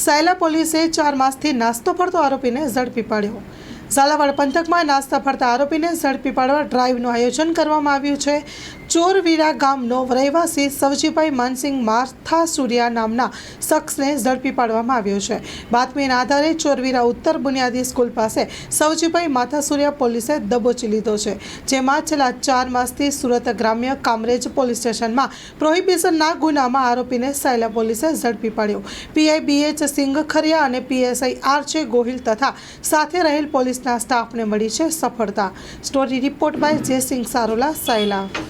સાયલા પોલીસે ચાર માસથી નાસ્તો ફરતો આરોપીને ઝડપી પાડ્યો. ઝાલાવાડ પંથકમાં નાસ્તા ફરતા આરોપીને ઝડપી પાડવા ડ્રાઈવનું આયોજન કરવામાં આવ્યું છે. ચોરવીરા ગામનો રહેવાસી સવજીભાઈ માનસિંહ માર્થા સૂર્યા નામના શખ્સને ઝડપી પાડવામાં આવ્યો છે. બાતમીના આધારે ચોરવીરા ઉત્તર બુનિયાદી સ્કૂલ પાસે સવજીભાઈ માથા સૂર્યા પોલીસે દબોચી લીધો છે, જેમાં છેલ્લા ચાર માસથી સુરત ગ્રામ્ય કામરેજ પોલીસ સ્ટેશનમાં પ્રોહિબિશનના ગુનામાં આરોપીને સાયલા પોલીસે ઝડપી પાડ્યો. પીઆઈ બીએચ સિંઘ ખરિયા અને પીએસઆઈ આર છે ગોહિલ તથા સાથે રહેલ પોલીસના સ્ટાફને મળી છે સફળતા. Story report by Jaysinh Sarola, Sayla.